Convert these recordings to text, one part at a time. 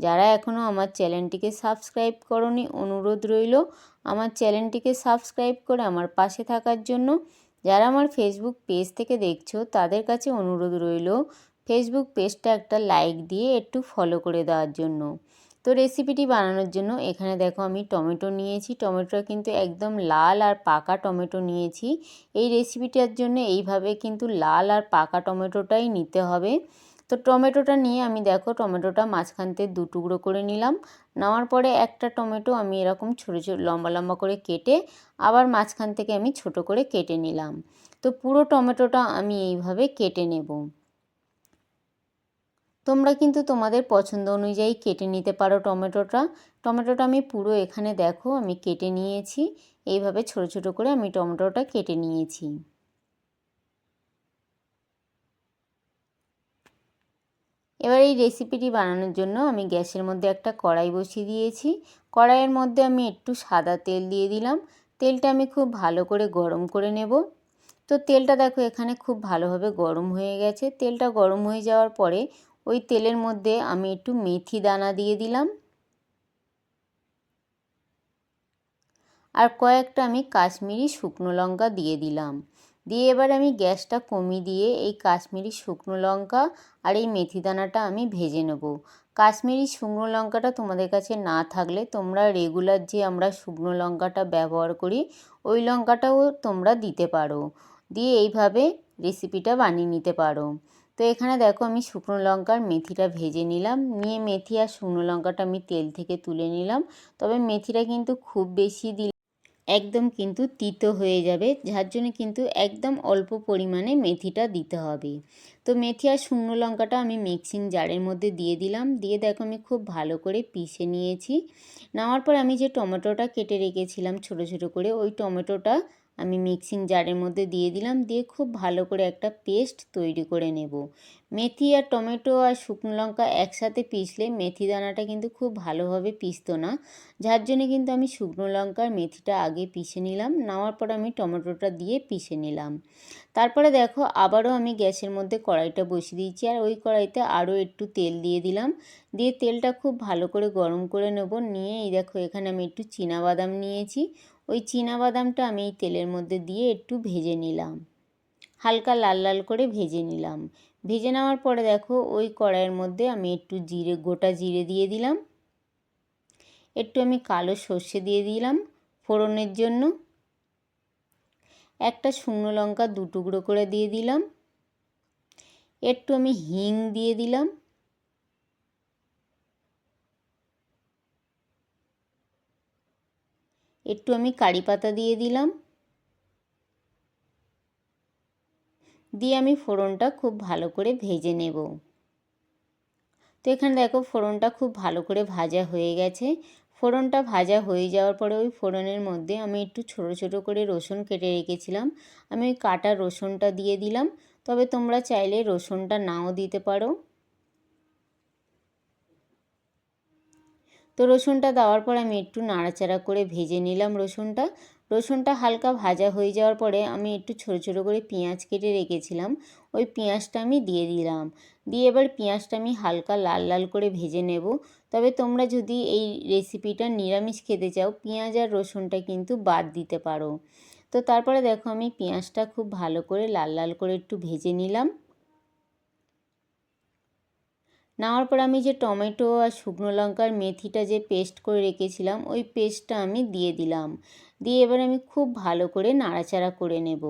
যারা এখনও আমার চ্যানেলটিকে সাবস্ক্রাইব করনি, অনুরোধ রইল আমার চ্যানেলটিকে সাবস্ক্রাইব করে আমার পাশে থাকার জন্য। যারা আমার ফেসবুক পেজ থেকে দেখছ, তাদের কাছে অনুরোধ রইল ফেসবুক পেজটা একটা লাইক দিয়ে একটু ফলো করে দেওয়ার জন্য। তো রেসিপিটি বানানোর জন্য এখানে দেখো আমি টমেটো নিয়েছি। টমেটোটা কিন্তু একদম লাল আর পাকা টমেটো নিয়েছি। এই রেসিপিটার জন্য এইভাবে কিন্তু লাল আর পাকা টমেটোটাই নিতে হবে। তো টমেটোটা নিয়ে আমি দেখো টমেটোটা মাঝখান থেকে দু টুকরো করে নিলাম। নেওয়ার পরে একটা টমেটো আমি এরকম ছোটো ছোটো লম্বা লম্বা করে কেটে আবার মাঝখান থেকে আমি ছোট করে কেটে নিলাম। তো পুরো টমেটোটা আমি এইভাবে কেটে নেব। তোমরা কিন্তু তোমাদের পছন্দ অনুযায়ী কেটে নিতে পারো টমেটোটা। টমেটোটা আমি পুরো এখানে দেখো আমি কেটে নিয়েছি। এইভাবে ছোট ছোট করে আমি টমেটোটা কেটে নিয়েছি। এবার এই রেসিপিটি বানানোর জন্য আমি গ্যাসের মধ্যে একটা কড়াই বসিয়ে দিয়েছি। কড়াইয়ের মধ্যে আমি একটু সাদা তেল দিয়ে দিলাম। তেলটা আমি খুব ভালো করে গরম করে নেব। তো তেলটা দেখো এখানে খুব ভালোভাবে গরম হয়ে গেছে। তেলটা গরম হয়ে যাওয়ার পরে ওই তেলের মধ্যে আমি একটু মেথি দানা দিয়ে দিলাম। আর কয়েকটা আমি কাশ্মীরি শুকনো লঙ্কা দিয়ে দিলাম। দিয়ে এবার আমি গ্যাসটা কমিয়ে দিয়ে এই কাশ্মীরি শুকনো লঙ্কা আর এই মেথি দানাটা আমি ভেজে নেব। কাশ্মীরি শুকনো লঙ্কাটা তোমাদের কাছে না থাকলে তোমরা রেগুলার যে আমরা শুকনো লঙ্কাটা ব্যবহার করি, ওই লঙ্কাটাও তোমরা দিতে পারো। দিয়ে এইভাবে রেসিপিটা বানিয়ে নিতে পারো। তো এখানে দেখো আমি শুকনো লঙ্কার মেথিটা ভেজে নিলাম। নিয়ে মেথি আর শুকনো লঙ্কাটা আমি তেল থেকে তুলে নিলাম। তবে মেথিটা কিন্তু খুব বেশি দিলে একদম কিন্তু তিতো হয়ে যাবে, যার জন্য কিন্তু একদম অল্প পরিমাণে মেথিটা দিতে হবে। তো মেথি আর শুকনো লঙ্কাটা আমি মিক্সিং জারের মধ্যে দিয়ে দিলাম। দিয়ে দেখো আমি খুব ভালো করে পিষে নিয়েছি। নেওয়ার পর আমি যে টমেটোটা কেটে রেখেছিলাম ছোটো ছোটো করে, ওই টমেটোটা আমি মিক্সিং জারের মধ্যে দিয়ে দিলাম, দিয়ে খুব ভালো করে একটা পেস্ট তৈরি করে নেব। মেথি আর টমেটো আর শুকনো লঙ্কা একসাথে পিসলে মেথি দানাটা কিন্তু খুব ভালোভাবে পিসতো না। যার জন্য কিন্তু আমি শুকনো লঙ্কার মেথিটা আগে পিষে নিলাম, নেওয়ার পর আমি টমেটোটা দিয়ে পিষে নিলাম। তারপরে দেখো, আবারও আমি গ্যাসের মধ্যে কড়াইটা বসিয়ে দিয়েছি, আর ওই কড়াইতে আরও একটু তেল দিয়ে দিলাম। দিয়ে তেলটা খুব ভালো করে গরম করে নেব, নিয়ে এই দেখো এখানে আমি একটু বাদাম নিয়েছি। ওই বাদামটা আমি এই তেলের মধ্যে দিয়ে একটু ভেজে নিলাম। হালকা লাল লাল করে ভেজে নিলাম। ভেজে নেওয়ার পরে দেখো ওই কড়াইয়ের মধ্যে আমি একটু জিরে, গোটা জিরে দিয়ে দিলাম। একটু আমি কালো সর্ষে দিয়ে দিলাম ফোড়নের জন্য। একটা শুকনো লঙ্কা দু টুকরো করে দিয়ে দিলাম। একটু আমি হিং দিয়ে দিলাম। একটু আমি কারি পাতা দিয়ে দিলাম। দিয়ে আমি ফোড়নটা খুব ভালো করে ভেজে নেব। তো এখানে দেখো ফোড়নটা খুব ভালো করে ভাজা হয়ে গেছে। ফোড়নটা ভাজা হয়ে যাওয়ার পরে ওই ফোড়নের মধ্যে আমি একটু ছোট ছোট করে রসুন কেটে রেখেছিলাম। আমি ওই কাটা রসুনটা দিয়ে দিলাম। তবে তোমরা চাইলে রসুনটা নাও দিতে পারো। তো রসুনটা দেওয়ার পর আমি একটু নাড়াচাড়া করে ভেজে নিলাম রসুনটা। রসুনটা হালকা ভাজা হয়ে যাওয়ার পরে আমি একটু ছোটো ছোটো করে পেঁয়াজ কেটে রেখেছিলাম। ওই পেঁয়াজটা আমি দিয়ে দিলাম। দিয়ে এবার পেঁয়াজটা আমি হালকা লাল লাল করে ভেজে নেব। তবে তোমরা যদি এই রেসিপিটা নিরামিষ খেতে চাও, পেঁয়াজ আর রসুনটা কিন্তু বাদ দিতে পারো। তো তারপরে দেখো আমি পেঁয়াজটা খুব ভালো করে লাল লাল করে একটু ভেজে নিলাম। নেওয়ার পর আমি যে টমেটো আর শুকনো লঙ্কার মেথিটা যে পেস্ট করে রেখেছিলাম, ওই পেস্টটা আমি দিয়ে দিলাম। দিয়ে এবার আমি খুব ভালো করে নাড়াচাড়া করে নেব।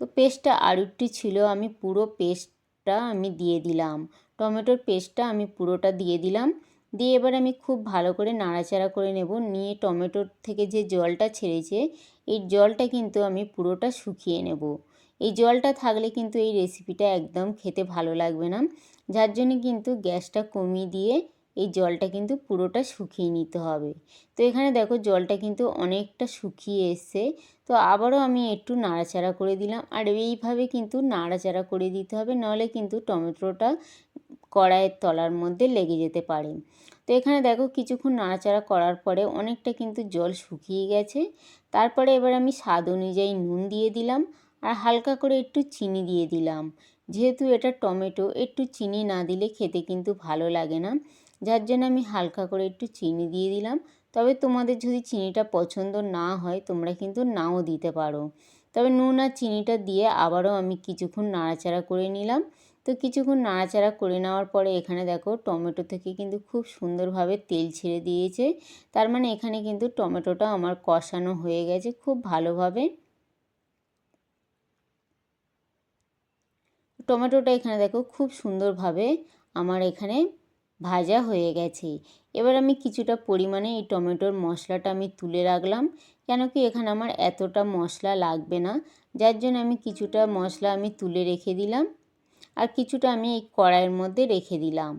তো পেস্টটা আরুটি ছিল, আমি পুরো পেস্টটা আমি দিয়ে দিলাম। টমেটোর পেস্টটা আমি পুরোটা দিয়ে দিলাম। দিয়ে এবার আমি খুব ভালো করে নাড়াচাড়া করে নেব। নিয়ে টমেটোর থেকে যে জলটা ছেড়েছে, এই জলটা কিন্তু আমি পুরোটা শুকিয়ে নেব। এই জলটা থাকলে কিন্তু এই রেসিপিটা একদম খেতে ভালো লাগবে না। যার জন্য কিন্তু গ্যাসটা কমিয়ে দিয়ে এই জলটা কিন্তু পুরোটা শুকিয়ে নিতে হবে। তো এখানে দেখো জলটা কিন্তু অনেকটা শুকিয়ে এসছে। তো আবারও আমি একটু নাড়াচাড়া করে দিলাম। আর এইভাবে কিন্তু নাড়াচাড়া করে দিতে হবে, নাহলে কিন্তু টমেটোটা কড়াইয়ের তলার মধ্যে লেগে যেতে পারে। তো এখানে দেখো কিছুক্ষণ নাড়াচাড়া করার পরে অনেকটা কিন্তু জল শুকিয়ে গেছে। তারপরে এবার আমি স্বাদ অনুযায়ী নুন দিয়ে দিলাম। আর হালকা করে একটু চিনি দিয়ে দিলাম। যেহেতু এটা টমেটো, একটু চিনি না দিলে খেতে কিন্তু ভালো লাগে না। যার জন্য আমি হালকা করে একটু চিনি দিয়ে দিলাম। তবে তোমাদের যদি চিনিটা পছন্দ না হয়, তোমরা কিন্তু নাও দিতে পারো। তবে নুন আর চিনিটা দিয়ে আবারও আমি কিছুক্ষণ নাড়াচাড়া করে নিলাম। তো কিছুক্ষণ নাড়াচাড়া করে নেওয়ার পরে এখানে দেখো টমেটো থেকে কিন্তু খুব সুন্দরভাবে তেল ছেড়ে দিয়েছে। তার মানে এখানে কিন্তু টমেটোটা আমার কষানো হয়ে গেছে খুব ভালোভাবে। টমেটোটা এখানে দেখো খুব সুন্দরভাবে আমার এখানে ভাজা হয়ে গেছে। এবার আমি কিছুটা পরিমাণে এই টমেটোর মশলাটা আমি তুলে রাখলাম, কেন কি এখানে আমার এতটা মশলা লাগবে না, যার জন্য আমি কিছুটা মশলা আমি তুলে রেখে দিলাম আর কিছুটা আমি এই কড়াইয়ের মধ্যে রেখে দিলাম।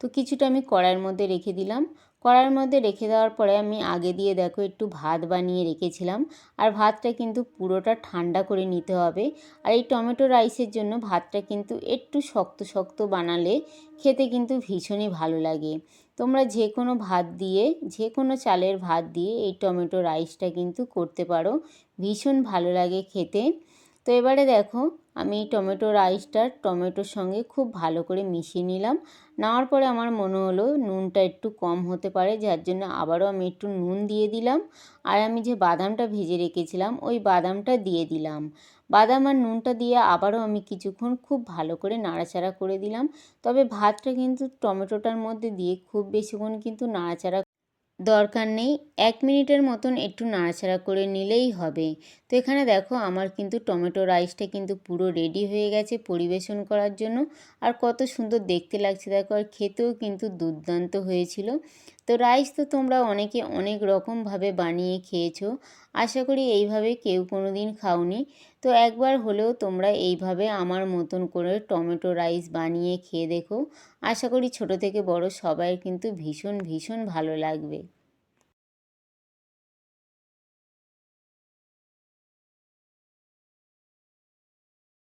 তো কিছুটা আমি কড়াইয়ের মধ্যে রেখে দিলাম। কড়াইয়ের মধ্যে রেখে দেওয়ার পরে আমি আগে দিয়ে দেখো একটু ভাত বানিয়ে রেখেছিলাম। আর ভাতটা কিন্তু পুরোটা ঠান্ডা করে নিতে হবে। আর এই টমেটো রাইসের জন্য ভাতটা কিন্তু একটু শক্ত শক্ত বানালে খেতে কিন্তু ভীষণই ভালো লাগে। তোমরা যে কোনো ভাত দিয়ে যে কোনো চালের ভাত দিয়ে এই টমেটো রাইসটা কিন্তু করতে পারো। ভীষণ ভালো লাগে খেতে। তো এবারে দেখো আমি টমেটো রাইসটা টমেটোর সঙ্গে খুব ভালো করে মিশিয়ে নিলাম। নেওয়ার পরে আমার মনে হলো নুনটা একটু কম হতে পারে, যার জন্য আবারও আমি একটু নুন দিয়ে দিলাম। আর আমি যে বাদামটা ভেজে রেখেছিলাম, ওই বাদামটা দিয়ে দিলাম। বাদাম আর নুনটা দিয়ে আবারও আমি কিছুক্ষণ খুব ভালো করে নাড়াচাড়া করে দিলাম। তবে ভাতটা কিন্তু টমেটোটার মধ্যে দিয়ে খুব বেশিক্ষণ কিন্তু নাড়াচাড়া দরকার নেই। এক মিনিটের মতন একটু নাড়াচাড়া করে নিলেই হবে। তো এখানে দেখো আমার কিন্তু টমেটো রাইসটা কিন্তু পুরো রেডি হয়ে গেছে পরিবেশন করার জন্য। আর কত সুন্দর দেখতে লাগছে। দেখো আর খেতেও কিন্তু দুর্দান্ত হয়েছিল। তো রাইস তো তোমরা অনেকে অনেক রকমভাবে বানিয়ে খেয়েছো। আশা করি এইভাবে কেউ কোনো দিন খাওনি। তো একবার হলেও তোমরা এইভাবে আমার মতন করে টমেটো রাইস বানিয়ে খেয়ে দেখো। আশা করি ছোট থেকে বড় সবাই কিন্তু ভীষণ ভীষণ ভালো লাগবে।